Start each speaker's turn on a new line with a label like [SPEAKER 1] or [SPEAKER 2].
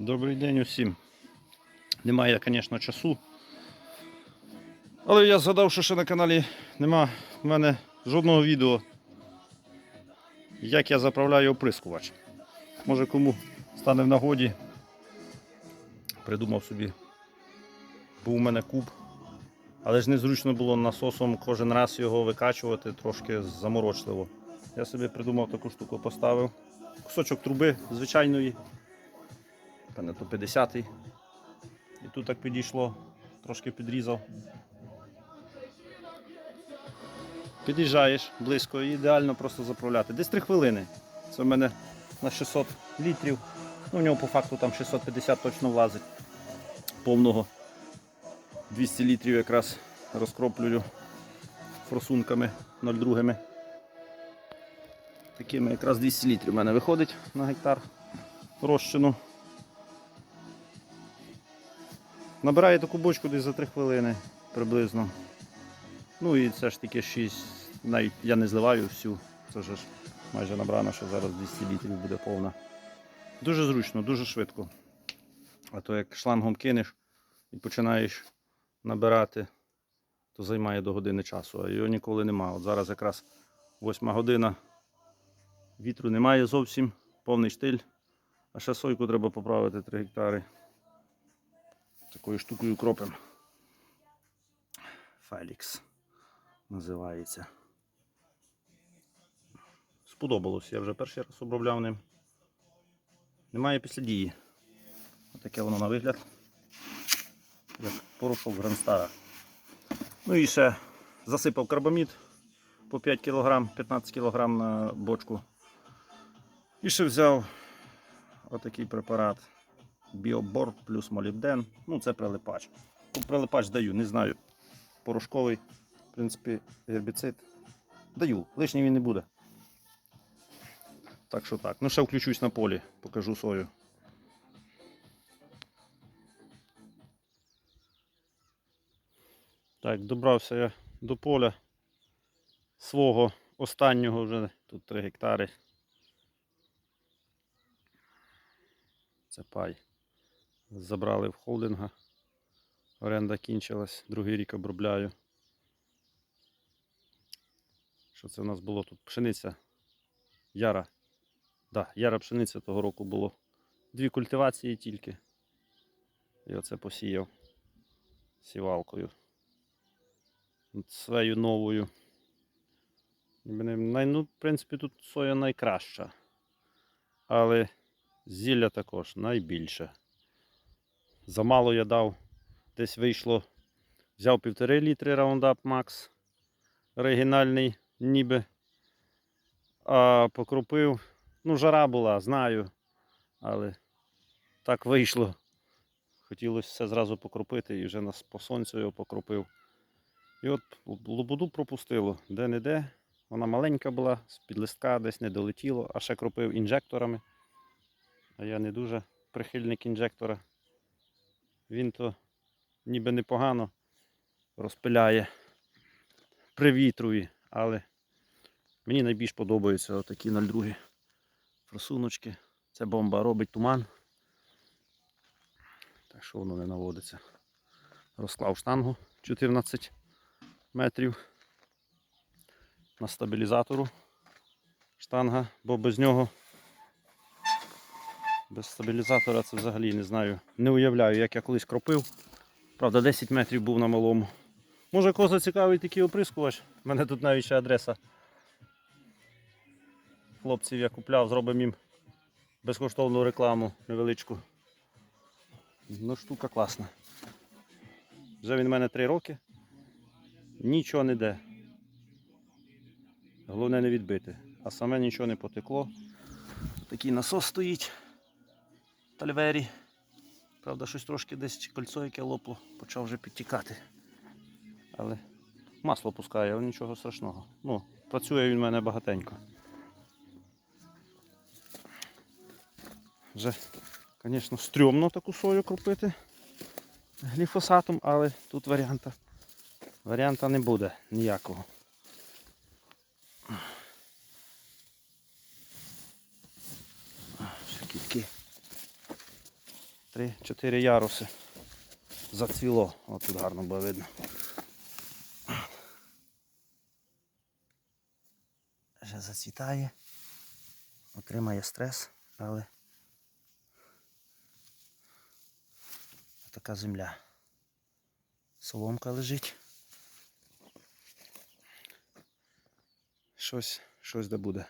[SPEAKER 1] Добрий день усім. Немає, звісно, часу. Але я згадав, що ще на каналі нема в мене жодного відео, як я заправляю оприскувач. Може кому стане в нагоді. Придумав собі. Був у мене куб. Але ж незручно було насосом кожен раз його викачувати трошки заморочливо. Я собі придумав таку штуку, поставив. Кусочок труби звичайної. Певне, то 50-й. І тут так підійшло, трошки підрізав. Під'їжджаєш близько і ідеально просто заправляти. Десь 3 хвилини. Це в мене на 600 літрів. Ну, в нього по факту там 650 точно влазить. Повного 200 літрів якраз розкроплюю форсунками 0,2. Такими якраз 200 літрів в мене виходить на гектар розчину. Набирає таку бочку десь за 3 хвилини приблизно. Ну і це ж таки 6, навіть я не зливаю всю, це ж майже набрано, що зараз 200 літрів буде повна. Дуже зручно, дуже швидко. А то як шлангом кинеш і починаєш набирати, то займає до години часу, а його ніколи нема. От зараз якраз 8 година, вітру немає зовсім, повний штиль, а ще сойку треба поправити 3 гектари. Такою штукою кропим. Фелікс називається. Сподобалось, я вже перший раз обробляв ним. Немає після дії. Отаке воно на вигляд. Як порошок Гранстара. Ну і ще засипав карбамід по 5 кг, 15 кг на бочку. І ще взяв отакий препарат Біобор плюс молібден. Ну, це прилипач. Тут прилипач даю, не знаю. Порошковий, в принципі, гербіцид. Даю, лишній він не буде. Так що так. Ну ще включусь на полі, покажу сою. Так, добрався я до поля свого останнього вже тут 3 гектари. Це пай. Забрали в холдинга. Оренда кінчилась, другий рік обробляю. Що це у нас було тут? Пшениця. Яра. Да, яра пшениця того року було. Дві культивації тільки. І оце посіяв сівалкою. От Своєю новою. Ну, в принципі, тут соя найкраща. Але зілля також найбільше. Замало я дав. Десь вийшло. Взяв півтори літри Roundup Max. Оригінальний ніби. А покропив. Ну, жара була, знаю. Але так вийшло. Хотілося все зразу покропити і вже нас по сонцю його покропив. І от лободу пропустило де-не-де. Вона маленька була, з-під листка десь не долетіло, а ще кропив інжекторами. А я не дуже прихильник інжектора. Він то ніби непогано розпиляє при вітрові, але мені найбільш подобаються отакі 02 форсуночки. Це бомба робить туман. Так що воно не наводиться. Розклав штангу 14 метрів на стабілізатору штанга, бо без нього без стабілізатора це взагалі не знаю. Не уявляю, як я колись кропив. Правда, 10 метрів був на малому. Може кого зацікавить такий оприскувач. У мене тут навіть ще адреса. Хлопців я купляв, зробимо їм безкоштовну рекламу невеличку. Ну, штука класна. Вже він в мене 3 роки. Нічого не йде. Головне не відбити. А саме нічого не потекло. Такий насос стоїть. Тальвері. Правда, щось трошки десь кольцо, яке лопло, почав вже підтікати. Але масло пускає, але нічого страшного. Ну, працює він в мене багатенько. Вже, звісно, стрьомно таку сою кропити гліфосатом, але тут варіанта, варіанта не буде ніякого. Ще кітки. Три-чотири яруси. Зацвіло. От тут гарно було видно. Вже зацвітає. Отримає стрес, але така земля. Соломка лежить. Щось, щось де буде.